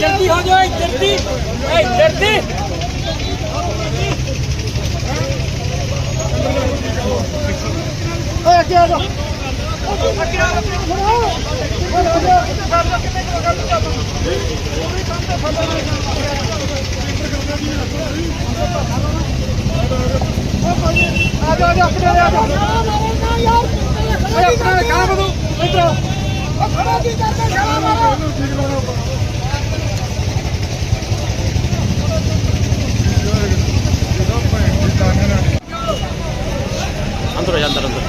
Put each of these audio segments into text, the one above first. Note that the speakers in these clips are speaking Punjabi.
जल्दी हो जाओ जल्दी ਆ ਜਾ ਆ ਜਾ ਆਪਣੇ ਆ ਜਾ ਓਏ ਆਪਣੇ ਕਹਾਂ ਬਦੂ ਇਧਰ ਉਹ ਖੜਾ ਕੀ ਕਰਦੇ ਖੜਾ ਮਾਰੋ ਅੰਦਰ ਅੰਦਰ ਅੰਦਰ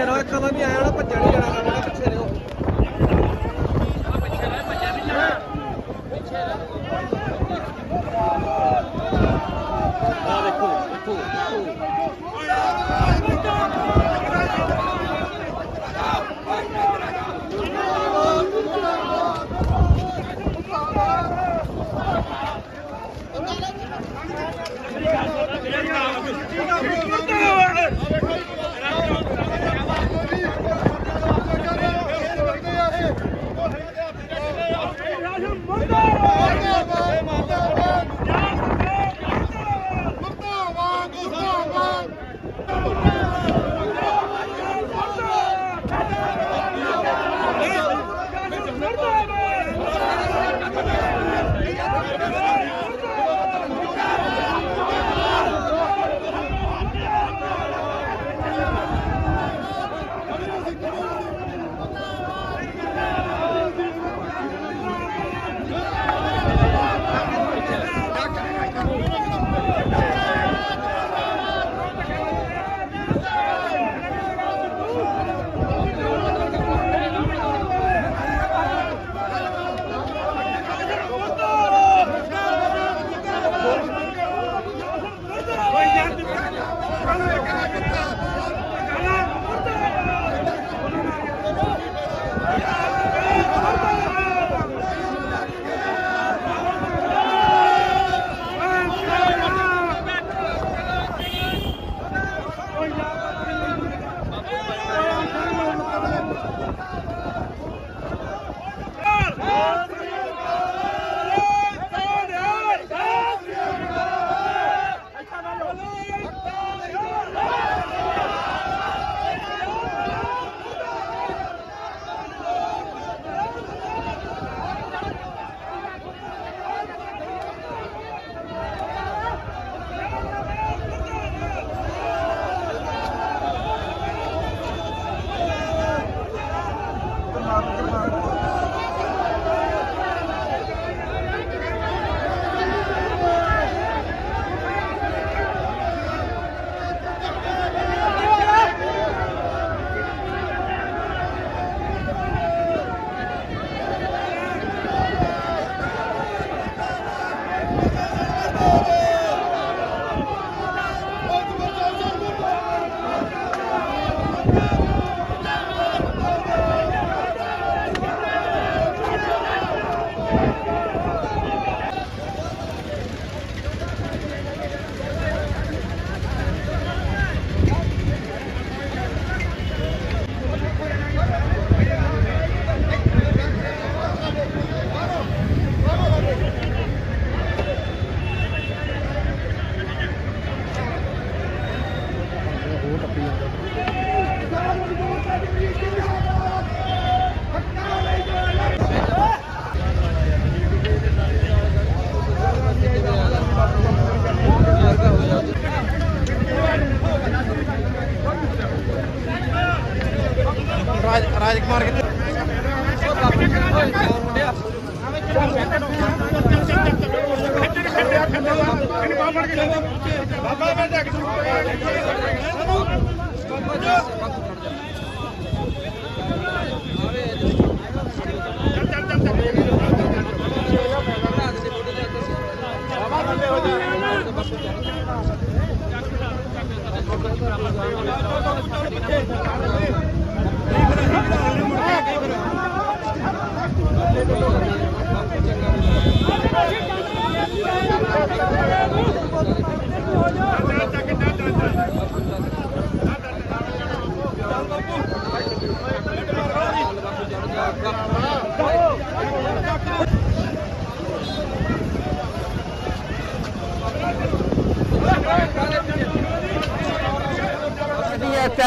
ਸਿਰ ਹੋਏ ਕਦਮ ਹੀ ਆਇਆ ਨਾ ਭੱਜਣ ਹੀ ਜਾਣਾ।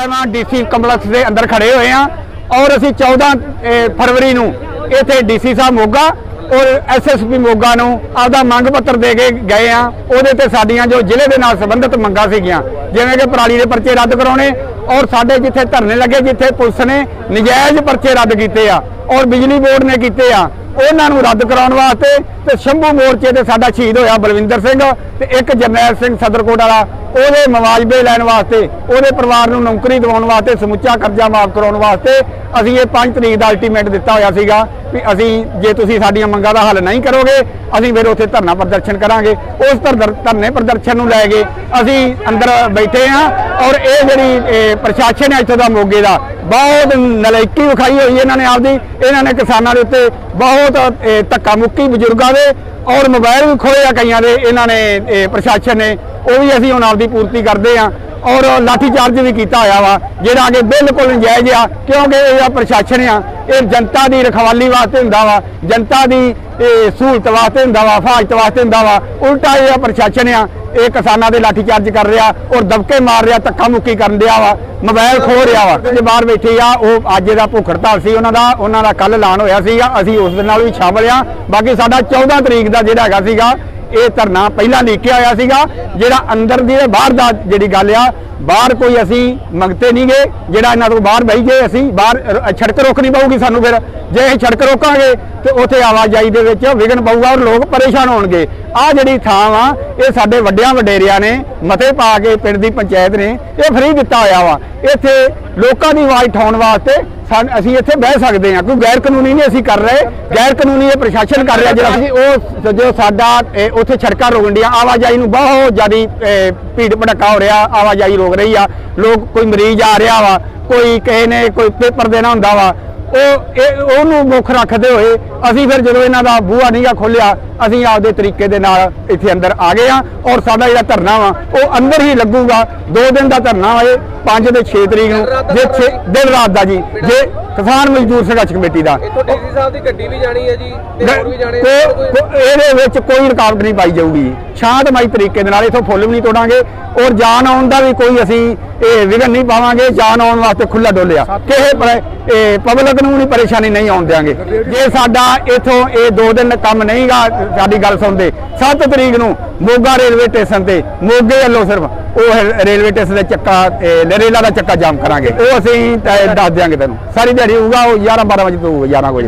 ਅਸੀਂ ਇਸ ਡੀਸੀ ਕੰਪਲੈਕਸ ਦੇ ਅੰਦਰ ਖੜੇ ਹੋਏ ਆ ਔਰ ਅਸੀਂ 14 ਫਰਵਰੀ ਨੂੰ ਇੱਥੇ ਡੀਸੀ ਸਾਹਿਬ ਮੋਗਾ ਔਰ ਐਸਐਸਪੀ ਮੋਗਾ ਨੂੰ ਆਪਦਾ ਮੰਗ ਪੱਤਰ ਦੇ ਕੇ ਗਏ ਆ ਉਹਦੇ ਤੇ ਸਾਡੀਆਂ ਜੋ ਜ਼ਿਲ੍ਹੇ ਦੇ ਨਾਲ ਸੰਬੰਧਿਤ ਮੰਗਾਂ ਸੀਗੀਆਂ, ਜਿਵੇਂ ਕਿ ਪਰਾਲੀ ਦੇ ਪਰਚੇ ਰੱਦ ਕਰਾਉਣੇ ਔਰ ਸਾਡੇ ਜਿੱਥੇ ਧਰਨੇ ਲੱਗੇ, ਜਿੱਥੇ ਪੁਲਿਸ ਨੇ ਨਜਾਇਜ਼ ਪਰਚੇ ਰੱਦ ਕੀਤੇ ਆ ਔਰ ਬਿਜਲੀ ਬੋਰਡ ਨੇ ਕੀਤੇ ਆ ਉਹਨਾਂ ਨੂੰ ਰੱਦ ਕਰਾਉਣ ਵਾਸਤੇ ਤੇ ਸ਼ੰਭੂ ਮੋਰਚੇ ਤੇ ਸਾਡਾ ਸ਼ਹੀਦ ਹੋਇਆ ਬਲਵਿੰਦਰ ਸਿੰਘ ਤੇ ਇੱਕ ਜਰਨੈਲ ਸਿੰਘ ਸਦਰਕੋਟ ਵਾਲਾ, ਉਹਦੇ ਮਵਾਜਬੇ ਲੈਣ ਵਾਸਤੇ, ਉਹਦੇ ਪਰਿਵਾਰ ਨੂੰ ਨੌਕਰੀ ਦਿਵਾਉਣ ਵਾਸਤੇ, ਸਮੁੱਚਾ ਕਰਜ਼ਾ ਮਾਫ ਕਰਾਉਣ ਵਾਸਤੇ ਅਸੀਂ ਇਹ 5 ਤਰੀਕ ਦਾ ਅਲਟੀਮੇਟ ਦਿੱਤਾ ਹੋਇਆ ਸੀਗਾ ਵੀ ਅਸੀਂ ਜੇ ਤੁਸੀਂ ਸਾਡੀਆਂ ਮੰਗਾਂ ਦਾ ਹੱਲ ਨਹੀਂ ਕਰੋਗੇ, ਅਸੀਂ ਫਿਰ ਉੱਥੇ ਧਰਨਾ ਪ੍ਰਦਰਸ਼ਨ ਕਰਾਂਗੇ। ਉਸ ਧਰ- ਧਰਨੇ ਪ੍ਰਦਰਸ਼ਨ ਨੂੰ ਲੈ ਕੇ ਅਸੀਂ ਅੰਦਰ ਬੈਠੇ ਹਾਂ ਔਰ ਇਹ ਜਿਹੜੀ ਪ੍ਰਸ਼ਾਸਨ ਹੈ ਇੱਥੋਂ ਦਾ ਮੋਗੇ ਦਾ, ਬਹੁਤ ਨਲਾਇਕੀ ਵਿਖਾਈ ਹੋਈ ਇਹਨਾਂ ਨੇ ਆਪਦੀ। ਇਹਨਾਂ ਨੇ ਕਿਸਾਨਾਂ ਦੇ ਉੱਤੇ ਬਹੁਤ ਧੱਕਾ ਮੁੱਕੀ ਬਜ਼ੁਰਗਾਂ ਦੇ ਔਰ ਮੋਬਾਈਲ ਵੀ ਖੋਏ ਆ ਕਈਆਂ ਦੇ, ਇਹਨਾਂ ਨੇ ਪ੍ਰਸ਼ਾਸਨ ਨੇ, ਉਹ ਵੀ ਅਸੀਂ ਹੁਣ ਆਪਦੀ ਪੂਰਤੀ ਕਰਦੇ ਆ ਔਰ ਲਾਠੀ ਚਾਰਜ ਵੀ ਕੀਤਾ ਹੋਇਆ ਵਾ, ਜਿਹੜਾ ਕਿ ਬਿਲਕੁਲ ਨਜਾਇਜ਼ ਆ, ਕਿਉਂਕਿ ਇਹ ਜਿਹੜਾ ਪ੍ਰਸ਼ਾਸਨ ਆ, ਇਹ ਜਨਤਾ ਦੀ ਰਖਵਾਲੀ ਵਾਸਤੇ ਹੁੰਦਾ ਵਾ, ਜਨਤਾ ਦੀ ਸਹੂਲਤ ਵਾਸਤੇ ਹੁੰਦਾ ਵਾ ਫਾਜਤ ਵਾਸਤੇ ਹੁੰਦਾ ਵਾ, ਉਲਟਾ ਇਹ ਜਿਹੜਾ ਪ੍ਰਸ਼ਾਸਨ ਆ, ਇਹ ਕਿਸਾਨਾਂ ਦੇ ਲਾਠੀ ਚਾਰਜ ਕਰ ਰਿਹਾ ਔਰ ਦਬਕੇ ਮਾਰ ਰਿਹਾ ਧੱਕਾ ਮੁੱਕੀ ਕਰਨ ਦਿਆ ਵਾ, ਮੋਬਾਈਲ ਖੋ ਰਿਹਾ ਵਾ। ਜੇ ਬਾਹਰ ਬੈਠੇ ਆ, ਉਹ ਅੱਜ ਦਾ ਭੁੱਖ ਹੜਤਾਲ ਸੀ, ਉਹਨਾਂ ਦਾ ਉਹਨਾਂ ਦਾ ਕੱਲ ਐਲਾਨ ਹੋਇਆ ਸੀਗਾ, ਅਸੀਂ ਉਸ ਦੇ ਨਾਲ ਵੀ ਸ਼ਾਮਲ ਆ। ਬਾਕੀ ਸਾਡਾ 14 ਤਰੀਕ ਦਾ ਜਿਹੜਾ ਹੈਗਾ ਸੀਗਾ, ਇਹ ਧਰਨਾ ਪਹਿਲਾਂ ਲਿਖਿਆ ਹੋਇਆ ਸੀਗਾ, ਜਿਹੜਾ ਅੰਦਰ ਦੀ ਤੇ ਬਾਹਰ ਦਾ ਜਿਹੜੀ ਗੱਲ ਆ, ਬਾਹਰ ਕੋਈ ਅਸੀਂ ਮੰਗਤੇ ਨਹੀਂ ਗਏ ਜਿਹੜਾ ਇਹਨਾਂ ਤੋਂ ਬਾਹਰ ਬਈ ਗਏ ਅਸੀਂ, ਬਾਹਰ ਰ- ਸੜਕ ਰੋਕਣੀ ਪਊਗੀ ਸਾਨੂੰ ਫਿਰ। ਜੇ ਅਸੀਂ ਸੜਕ ਰੋਕਾਂਗੇ, ਤੇ ਉੱਥੇ ਆਵਾਜਾਈ ਦੇ ਵਿੱਚ ਵਿਘਨ ਪਊਗਾ ਔਰ ਲੋਕ ਪਰੇਸ਼ਾਨ ਹੋਣਗੇ। ਆ ਜਿਹੜੀ ਥਾਂ ਵਾ, ਇਹ ਸਾਡੇ ਵੱਡਿਆਂ ਵਡੇਰਿਆਂ ਨੇ ਮਤੇ ਪਾ ਕੇ ਪਿੰਡ ਦੀ ਪੰਚਾਇਤ ਨੇ ਇਹ ਫ੍ਰੀ ਦਿੱਤਾ ਹੋਇਆ ਵਾ। ਇੱਥੇ ਲੋਕਾਂ ਦੀ ਆਵਾਜ਼ ਉਠਾਉਣ ਵਾਸਤੇ ਅਸੀਂ ਇੱਥੇ ਬਹਿ ਸਕਦੇ ਹਾਂ, ਕੋਈ ਗੈਰ ਕਾਨੂੰਨੀ ਨਹੀਂ ਅਸੀਂ ਕਰ ਰਹੇ ਗੈਰ ਕਾਨੂੰਨੀ ਇਹ ਪ੍ਰਸ਼ਾਸਨ ਕਰ ਰਿਹਾ ਜਿਹੜਾ ਅਸੀਂ ਉਹ ਜੋ ਸਾਡਾ ਉੱਥੇ ਸੜਕਾਂ ਰੋਕਣ ਦੀਆਂ ਆਵਾਜਾਈ ਨੂੰ ਬਹੁਤ ਜ਼ਿਆਦੀ ਭੀੜ ਭੜਕਾ ਹੋ ਰਿਹਾ, ਆਵਾਜਾਈ ਰੋਕ ਰਹੀ ਆ, ਲੋਕ ਕੋਈ ਮਰੀਜ਼ ਆ ਰਿਹਾ ਵਾ, ਕੋਈ ਕਿਸੇ ਨੇ ਕੋਈ ਪੇਪਰ ਦੇਣਾ ਹੁੰਦਾ ਵਾ, ਉਹ, ਇਹ, ਉਹਨੂੰ ਮੁੱਖ ਰੱਖਦੇ ਹੋਏ ਅਸੀਂ ਫਿਰ ਜਦੋਂ ਇਹਨਾਂ ਦਾ ਬੂਹਾ ਨਹੀਂਗਾ ਖੋਲਿਆ ਅਸੀਂ ਆਪਦੇ ਤਰੀਕੇ ਦੇ ਨਾਲ ਇੱਥੇ ਅੰਦਰ ਆ ਗਏ ਆ ਔਰ ਸਾਡਾ ਜਿਹੜਾ ਧਰਨਾ ਵਾ, ਉਹ ਅੰਦਰ ਹੀ ਲੱਗੂਗਾ, ਦੋ ਦਿਨ ਦਾ ਧਰਨਾ ਵਾ ਇਹ। 5 ਤੇ 6 ਤਰੀਕ ਨੂੰ ਜੇ ਛੇ- ਦਿਨ ਰਾਤ ਦਾ ਜੀ ਜੇ ਕਿਸਾਨ ਮਜ਼ਦੂਰ ਸੰਘਰਸ਼ ਕਮੇਟੀ ਦਾ। ਇੱਥੋਂ ਡੀਸੀ ਸਾਹਿਬ ਦੀ ਗੱਡੀ ਵੀ ਜਾਣੀ ਹੈ ਜੀ ਤੇ ਹੋਰ ਵੀ ਜਾਣੇ ਇਹਦੇ ਵਿੱਚ ਕੋਈ ਰੁਕਾਵਟ ਨਹੀਂ ਪਾਈ ਜਾਊਗੀ। ਸ਼ਾਂਤਮਈ ਤਰੀਕੇ ਦੇ ਨਾਲ ਇਥੋਂ ਫੁੱਲ ਵੀ ਨਹੀਂ ਤੋੜਾਂਗੇ ਔਰ ਜਾਨ ਆਉਣ ਦਾ ਵੀ ਕੋਈ ਅਸੀਂ ਇਹ ਵਿਘਨ ਨਹੀਂ ਪਾਵਾਂਗੇ ਜਾਨ ਆਉਣ ਵਾਸਤੇ ਖੁੱਲਾ ਡੋਲਿਆ। ਕਿਸੇ ਪਰ ਇਹ ਪਬਲਿਕ ਨੂੰ ਵੀ ਪਰੇਸ਼ਾਨੀ ਨਹੀਂ ਆਉਣ ਦਿਆਂਗੇ। ਜੇ ਸਾਡਾ ਇਥੋਂ ਇਹ ਦੋ ਦਿਨ ਕੰਮ ਨਹੀਂਗਾ ਸਾਡੀ ਗੱਲ ਸੁਣਦੇ। 7 ਤਰੀਕ ਨੂੰ ਮੋਗਾ ਰੇਲਵੇ ਸਟੇਸ਼ਨ ਤੇ ਮੋਗੇ ਵੱਲੋਂ ਸਿਰਫ ਉਹ ਰੇਲਵੇ ਸਟੇਸ਼ਨ ਦੇ ਚੱਕਾ ਇਹ ਰੇਲਾਂ ਦਾ ਚੱਕਾ ਜਾਮ ਕਰਾਂਗੇ। ਉਹ ਅਸੀਂ ਦੱਸ ਦਿਆਂਗੇ ਤੈਨੂੰ। ਸਾਰੀ ਦਿਹਾੜੀ ਹੋਊਗਾ ਉਹ 11 12 ਵਜੇ ਤੋਂ 11 ਵਜੇ